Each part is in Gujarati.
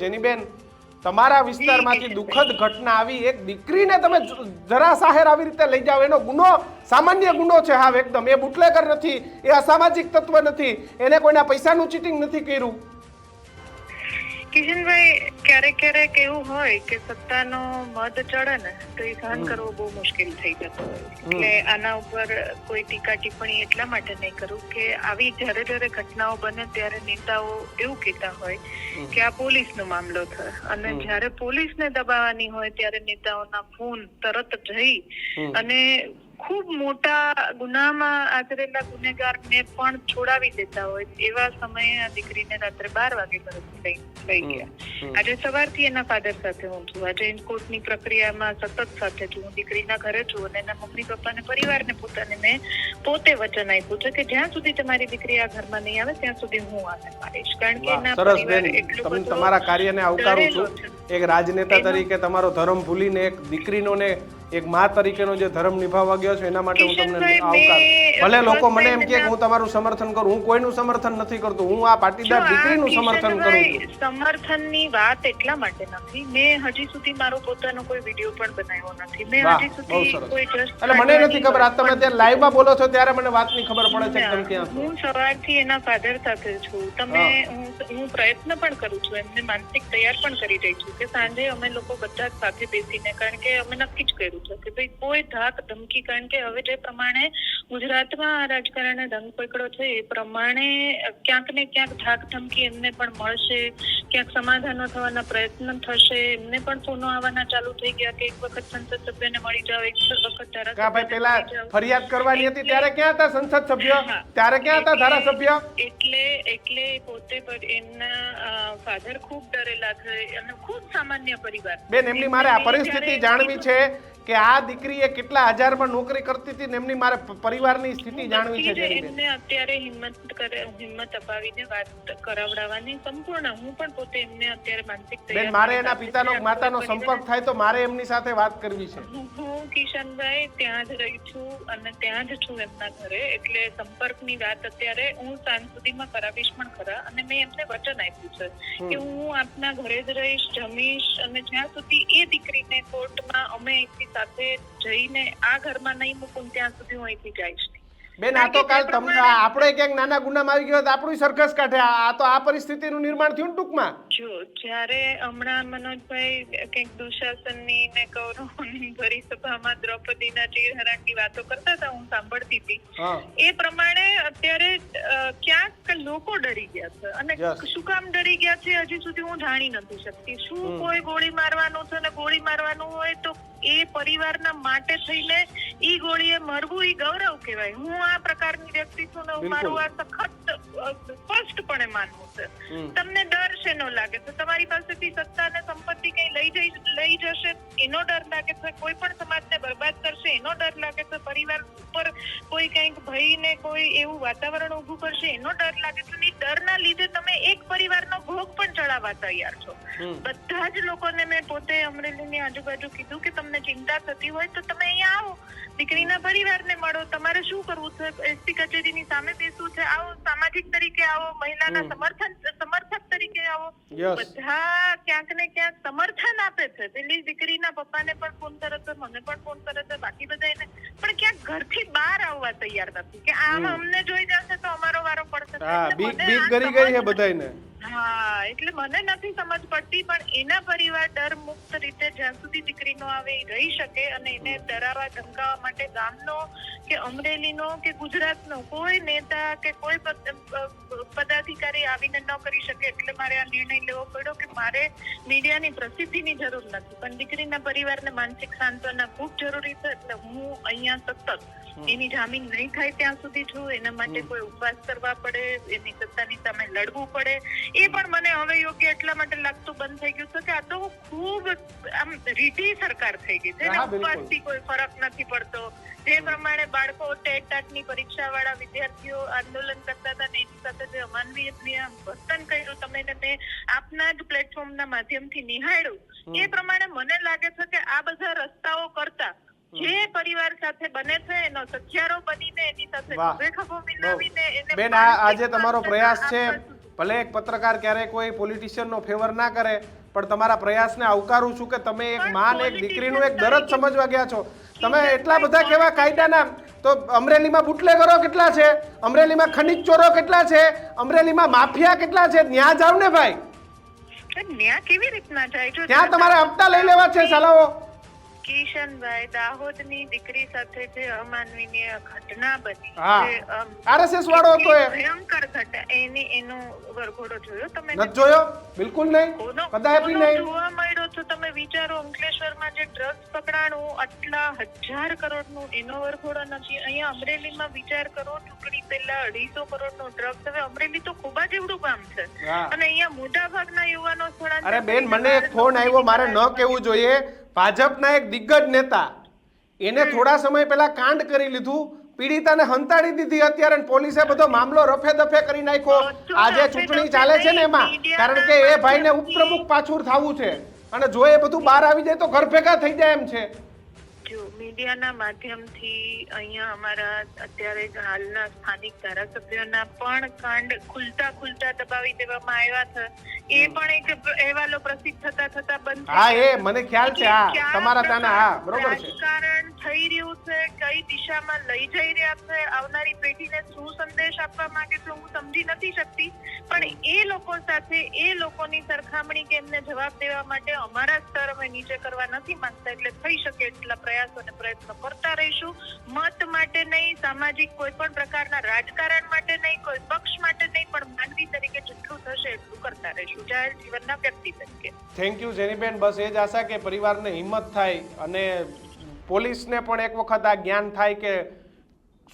જેની બેન તમારા વિસ્તારમાંથી દુઃખદ ઘટના આવી એક દીકરીને તમે જરા સાહેર આવી રીતે લઈ જાવ એનો ગુનો સામાન્ય ગુનો છે હા એકદમ. એ બુટલેકર નથી એ અસામાજિક તત્વ નથી. એને કોઈના પૈસાનું ચીટિંગ નથી કર્યું. કિશનભાઈ ક્યારેક ક્યારેક એવું હોય કે સત્તાનો મદ ચડે ને તો એ સહન કરવો બહુ મુશ્કેલ થઈ જતો હોય. એટલે આના ઉપર કોઈ ટીકા ટિપ્પણી એટલા માટે નહીં કરું કે આવી જ્યારે જ્યારે ઘટનાઓ બને ત્યારે નેતાઓ એવું કહેતા હોય કે આ પોલીસનો મામલો થયો અને જ્યારે પોલીસને દબાવવાની હોય ત્યારે નેતાઓના ફોન તરત જઈ અને ખૂબ મોટા ગુનામાં આચરેલા ગુનેગારને પણ છોડાવી દેતા હોય એવા સમયે આ દીકરીને રાત્રે બાર વાગે પરત લઈ ગયા. આજે સવારથી એના ફાધર સાથે હું છું. આજે કોર્ટની પ્રક્રિયામાં સતત સાથે છું. હું દીકરીના ઘરે છું અને એના મમ્મી પપ્પાને પરિવારને પોતાને મેં પોતે વચન આપ્યું છે કે જ્યાં સુધી તમારી દીકરી આ ઘરમાં નહીં આવે ત્યાં સુધી હું આને મારીશ. કારણ કે એના પરિવાર એટલો તમારા કાર્યને આવકારું છું. એક રાજનેતા તરીકે તમારો ધર્મ ભૂલીને એક દીકરીનો ને એક મા તરીકેનો જે ધર્મ નિભાવવા ગયો છે એના માટે હું તમને આવકાર. ભલે લોકો મને એમ કે હું તમારું સમર્થન કરું હું કોઈનું સમર્થન નથી કરતો હું આ પાટીદાર દીકરીનું સમર્થન કરું છું. સમર્થનની વાત એટલા માટે નથી. મેં હજી સુધી મારો પોતાનો કોઈ વીડિયો પણ બનાવ્યો નથી. મેં હજી સુધી કોઈ એટલે મને નથી ખબર આ તમે ત્યારે લાઈવમાં બોલો છો ત્યારે મને વાતની ખબર પડે છે તમે ક્યાં હું સવારથી એના ફાધર સાથે છું. તમે હું. પ્રયત્ન પણ કરું છું એમને માનસિક તૈયાર પણ કરી રહી છું કે સાંજે અમે લોકો બધા સાથે બેસીને કારણ કે અમે નક્કી જ કર્યું છે કે ભાઈ કોઈ ધાક ધમકી કારણ કે હવે જે પ્રમાણે ગુજરાતમાં આ રાજકારણે ધંગ પકડો છે એ પ્રમાણે ક્યાંક ને ક્યાંક ધાક ધમકી એમને પણ મળશે ક્યાંક સમાધાનો થવાના પ્રયત્ન થશે. એમને પણ ફોનો આવવાના ચાલુ થઈ ગયા કે એક વખત સંસદ સભ્યને મળી જાઓ એક વખત ધારાસભ્ય પેલા ફરિયાદ કરવાની હતી? ત્યારે ક્યાં હતા સંસદ સભ્ય? ત્યારે ક્યાં હતા ધારાસભ્ય? એટલે એટલે પોતે એમના ફાધર ખૂબ ડરેલા છે અને ખૂબ સામાન્ય પરિવાર. બેન એમની મારે આ પરિસ્થિતિ જાણવી છે કે આ દીકરી એ કેટલા હજારમાં નોકરી કરતી હતી ને એમની મારે પરિવારની સ્થિતિ જાણવી છે એમને અત્યારે હિંમત કરે હિંમત અપાવીને વાત કરાવડાવવાની સંપૂર્ણ. હું પણ પોતે એમને અત્યારે માનસિક બેન મારે એના પિતાનો માતાનો સંપર્ક થાય તો મારે એમની સાથે વાત કરવી છે. હું કિશનભાઈ ત્યાં જ રહી છું અને ત્યાં જ છું એમના ઘરે. એટલે સંપર્કની વાત અત્યારે હું સાંજ સુધીમાં કરાવીશ પણ ખરા. અને મેં એમને વચન આપ્યું છે કે હું આપના ઘરે જ રહીશ જમીશ અને જ્યાં સુધી એ દીકરીને કોર્ટમાં અમે અહીંથી સાથે જઈને આ ઘરમાં નહીં મૂકું ત્યાં સુધી હું અહીંથી જઈશ. બેન આ તો કાલ તમને આપણે ક્યાંક નાના ગુનામાં આવી ગયો તો આપણું સરઘસ કાઢે. આ તો આ પરિસ્થિતિનું નિર્માણ થયું ટૂંકમાં. જો જ્યારે હમણાં મનોજભાઈ કંઈક દુશાસનની ને કૌરવોની ભરી સભામાં દ્રૌપદીના ચીરહરણની વાતો કરતા હતા હું સાંભળતી હતી. એ પ્રમાણે અત્યારે ક્યાંક લોકો ડરી ગયા છે. અને શું કામ ડરી ગયા છે હજી સુધી હું જાણી નથી શકતી. શું કોઈ ગોળી મારવાનું છે ને ગોળી મારવાનું હોય તો એ પરિવારના માટે થઈને ઈ ગોળીએ મરવું ઈ ગૌરવ કહેવાય. હું આ પ્રકારની વ્યક્તિ છું ને મારું આ સખત સ્પષ્ટપણે માનવું છે. તમને ડર શેનો લાગે છે તમારી પાસેથી સત્તા અને સંપત્તિ કઈ લઈ જઈ લઈ જશે? એનો ડર લાગે છે? કોઈ પણ સમાજને બરબાદ કરશે એનો ડર લાગે છે? પરિવાર ઉપર કોઈ કંઈક ભયને કોઈ એવું વાતાવરણ ઊભું કરશે એનો ડર લાગે છે? ને ડરના લીધે તમે એક પરિવારનો ભોગ પણ ચડાવવા તૈયાર છો. બધા જ લોકોને મેં પોતે અમરેલીની આજુબાજુ કીધું કે તમને ચિંતા થતી હોય તો તમે અહીંયા આવો. દીકરીના પરિવારને મળો. તમારે શું કરવું છે? એસપી કચેરીની સામે બેસવું છે? આવો. સામાજિક તરીકે આવો મહિલાના સમર્થન સમર્થક તરીકે આવો. બધા ક્યાંક ને ક્યાંક સમર્થન આપે છે. પેલી દીકરીના પપ્પાને પણ ફોન કરે છે મને પણ ફોન કરે છે બાકી બધા એને. પણ ક્યાંક ઘરથી બહાર આવવા તૈયાર નથી. કે આમ અમને જોઈ જશે તો અમારો વારો પડશે. હા બીક બીક ગઈ છે બધાયને. હા એટલે મને નથી સમજ પડતી પણ એના પરિવાર ડર મુક્ત રીતે જ્યાં સુધી દીકરી નો આવે એ રહી શકે અને એને ડરાવવા ધમકાવવા માટે ગામનો કે અમરેલીનો કે ગુજરાતનો કોઈ નેતા કે કોઈ પદાધિકારી આવીને ન કરી શકે. એટલે મારે આ નિર્ણય લેવો પડ્યો કે મારે મીડિયાની પ્રસિદ્ધિની જરૂર નથી. પણ દીકરીના પરિવારને માનસિક સાંત્વના ખૂબ જરૂરી છે એટલે હું અહીંયા સતત એની જામીન નહીં થાય ત્યાં સુધી છું. એના માટે કોઈ ઉપવાસ કરવા પડે એની સત્તાની સામે લડવું પડે. એ પણ મને હવે યોગ્ય એટલા માટે લાગતું બંધ થઈ ગયું છે કે આ તો ખૂબ આમ રીઢી સરકાર થઈ ગઈ છે. ઉપવાસથી કોઈ ફરક નથી પડતો જે પ્રમાણે બાળકો ટેટ ટાટની પરીક્ષા વાળા વિદ્યાર્થીઓ આંદોલન કરતા હતા ને એની સાથે જે અમાનવીય વર્તન કર્યું તમે તેને આપના જ પ્લેટફોર્મના માધ્યમથી નિહાળ્યું એ પ્રમાણે મને લાગે છે કે આ બધા રસ્તાઓ કરતા જે પરિવાર સાથે બને છે એનો સખ્યારો બનીને એની સાથે. ખભે ખભો મિલાવીને એને બેન આજે તમારો પ્રયાસ છે. ભલે એક પત્રકાર ક્યારેય કોઈ પોલિટિશિયનનો ફેવર ના કરે પણ તમારા પ્રયાસને આવકારું છું કે તમે એક માન એક દીકરીનું એક દરદ સમજવા ગયા છો. તમે એટલા બધા કેવા કાયદાના? તો અમરેલીમાં બુટલેગરો કેટલા છે? અમરેલીમાં ખનિજ ચોરો કેટલા છે? અમરેલીમાં માફિયા કેટલા છે? ત્યાં જાવ ને ભાઈ. ત્યાં તમારે હપ્તા લઈ લેવા છે સલાવો કિશનભાઈ દાહોદની દીકરી સાથે જે અમાનવીય ઘટના બની. આરએસએસ વાળો હતો એ. ઘટના એની એનો વરઘોડો જોયો તમે? નથી જોયો? બિલકુલ નહીં. કોનો- નહીં. જોવા મળ્યો તો તમે વિચારો અંકલેશ્વરમાં જે ડ્રગ્સ પકડાણું આટલા હજાર કરોડનું એનો વરઘોડો નથી. અહીંયા અમરેલીમાં વિચાર કરો ચૂંટણી પહેલા અઢીસો કરોડનું ડ્રગ્સ હવે અમરેલી તો ખૂબ જ એવડું કામ છે. અને અહીંયા મોટા ભાગના યુવાનો અરે બેન મને એક ફોન આવ્યો. મારે ન કેવું જોઈએ. ભાજપના એક દિગ્ગજ નેતા એને થોડા સમય પહેલા કાંડ કરી લીધું. પીડિતાને હંતાડી દીધી અત્યારે પોલીસે બધો મામલો રફે દફે કરી નાખ્યો. આજે ચૂંટણી ચાલે છે ને એમાં. કારણ કે એ ભાઈને ઉપપ્રમુખ પાછું થવું છે. અને જો એ બધું બહાર આવી જાય તો ઘર ભેગા થઈ જાય એમ છે. મીડિયાના માધ્યમથી અહીંયા અમારા અત્યારે હાલના સ્થાનિક ધારાસભ્યોના પણ કાંડ ખુલતા ખુલતા દબાવી દેવામાં આવ્યા છે. એ પણ એક અહેવાલો પ્રસિદ્ધ થતા થતા બંધ થઈ હા એ મને ખ્યાલ છે હા. તમારા તાના હા બરોબર છે. રાજકારણ થઈ રહ્યું છે કઈ દિશામાં લઈ જઈ રહ્યા છે આવનારી પેઢીને શું સંદેશ આપવા માંગે છે હું સમજી નથી શકતી. પણ એ લોકો સાથે એ લોકોની સરખામણી કે એમને જવાબ દેવા માટે અમારા સ્તર અમે નીચે કરવા નથી માંગતા એટલે થઈ શકે એટલા પ્રયાસો પ્રયત્નો કરતા રહીશું. મત માટે નહીં સામાજિક કોઈ પણ પ્રકારના રાજકારણ માટે નહીં કોઈ પક્ષ માટે નહીં પણ માનવી તરીકે જેટલું થશે એટલું કરતા રહીશું. જાહેર જીવનના વ્યક્તિ તરીકે. થેન્ક યુ જેનીબેન બસ એ જ આશા કે પરિવારને હિંમત થાય અને પોલીસને પણ એક વખત આ જ્ઞાન થાય કે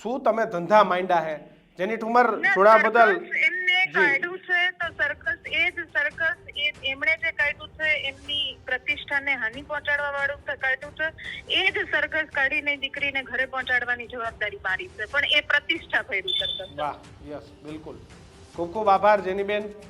શું તમે ધંધા માંડ્યા હે? જેની ઠુમર જોડા બદલ એમને કાઢ્યું છે તો સરકસ એ જ સરકસ એમણે એમની પ્રતિષ્ઠાને હાનિ પહોંચાડવા વાળું કાઢ્યું છે. એ જ સરઘસ કાઢીને દીકરીને ઘરે પહોંચાડવાની જવાબદારી મારી છે. પણ એ પ્રતિષ્ઠા ભર્યું છે બિલકુલ. ખૂબ ખૂબ આભાર, જેનીબેન.